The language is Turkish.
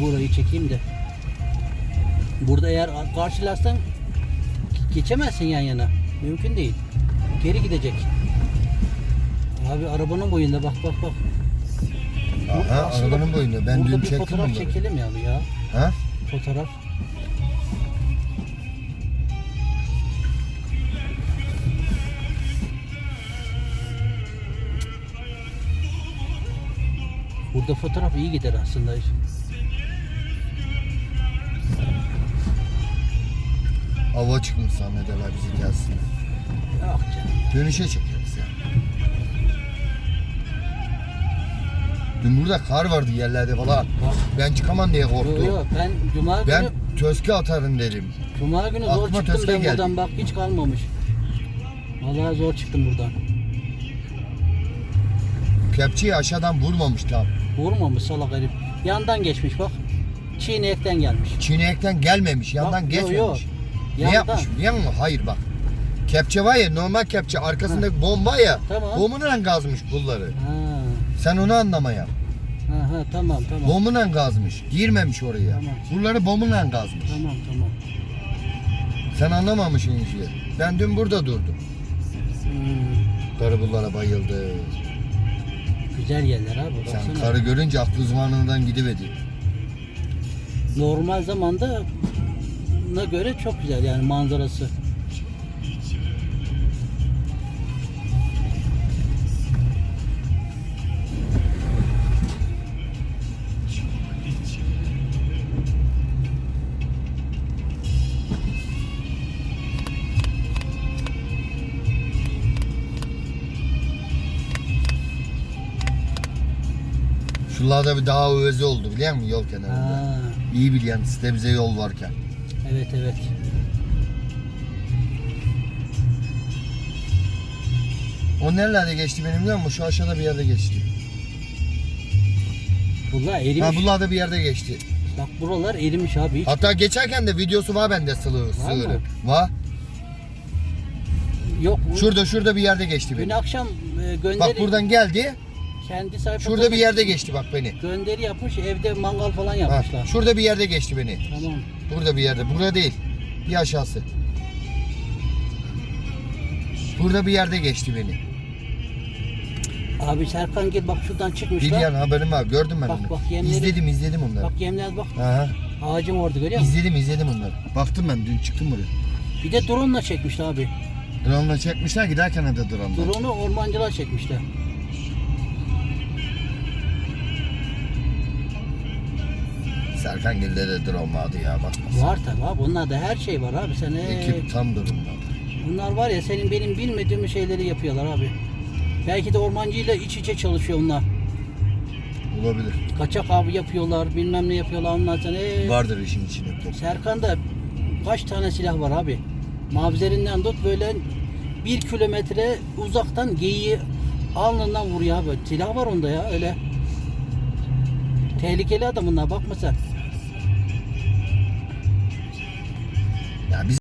Burayı çekeyim de. Burada eğer karşılarsan geçemezsin yan yana. Mümkün değil. Geri gidecek. Abi arabanın boyunda bak bak bak. Aha aslında arabanın boyunda. Ben burada dün bir çektim fotoğraf bunları. çekelim ya abi ya. Ha? Fotoğraf. Burada fotoğraf iyi gider aslında. Hava çıkmış Samet bizi gelsin. Yok canım. Dönüşe çekeriz ya. Dün burada kar vardı yerlerde falan. Bak. Ben çıkamam diye Yo, korktum. yo, ben cuma günü Ben töske atarım dedim. cuma günü zor aklıma çıktım tezgah ben geldi. buradan bak hiç kalmamış. Vallahi zor çıktım buradan. Kepçeyi aşağıdan vurmamış tam. Vurmamış salak herif. Yandan geçmiş bak. Çiğnekten gelmiş. Çiğnekten gelmemiş, yandan Bak, yo, geçmemiş. Yo. Ne yapmış biliyor musun? Hayır bak. Kepçe var ya normal kepçe arkasındaki bomba ya. Tamam. Bombunla gazmış pulları. Ha. Sen onu anlamaya. Ha, ha tamam tamam. Bombunla gazmış. Girmemiş oraya. Tamam. Buraları bombunla gazmış. Tamam tamam. Sen anlamamışsın işi. Ben dün burada durdum. Hmm, Karı bunlara bayıldı. güzel yerler abi Sen baksana. karı görünce aklı zamanından gidiverdi. Normal zamanda na göre çok güzel yani manzarası. Şuralarda bir daha övezi oldu biliyor musun yol kenarında? Ha, İyi biliyorsun sitemizde yol varken. Evet evet. O nerelerde geçti benim biliyor musun? Şu aşağıda bir yerde geçti. Bunlar erimiş. Ha buralarda bir yerde geçti. Bak buralar erimiş abi hiç. Hatta geçerken de videosu var bende sılı sığırı. mı? Var. Yok bu Şurada şurada bir yerde geçti dün beni. akşam e, Bak buradan geldi. Kendi sayfasında Şurada bir yerde geçti bak beni. gönderi yapmış evde mangal falan Ha, yapmışlar. şurada bir yerde geçti beni. Tamam. Burada bir yerde. Burada değil. Bir aşağısı. Burada bir yerde geçti beni. Abi Serkan gel bak şuradan çıkmışlar. Biliyorum haberim var. Gördüm ben Bak, onu. bak, yemleri- İzledim izledim onları. Bak yemler bak Aha. ağacın orada görüyor musun? İzledim izledim onları. Baktım ben dün çıktım buraya. Bir de drone'la çekmişler abi. Drone'la çekmişler giderken de drone'la. Drone'u ormancılar çekmişler. Serkan Gil'de de drone vardı ya bakma. Var tabi abi. Bunlarda her şey var abi. Sen Ekip tam durumda. bunlar var ya senin benim bilmediğim şeyleri yapıyorlar abi. Belki de ormancıyla iç içe çalışıyor onlar. Olabilir. Kaçak avı yapıyorlar, bilmem ne yapıyorlar onlar sen ee, Vardır işin içinde. Serkan'da kaç tane silah var abi? Mavzerinden tut böyle bir kilometre uzaktan geyiği alnından vuruyor abi. Silah var onda ya öyle. Tehlikeli adam bunlar bakma sen. Ya biz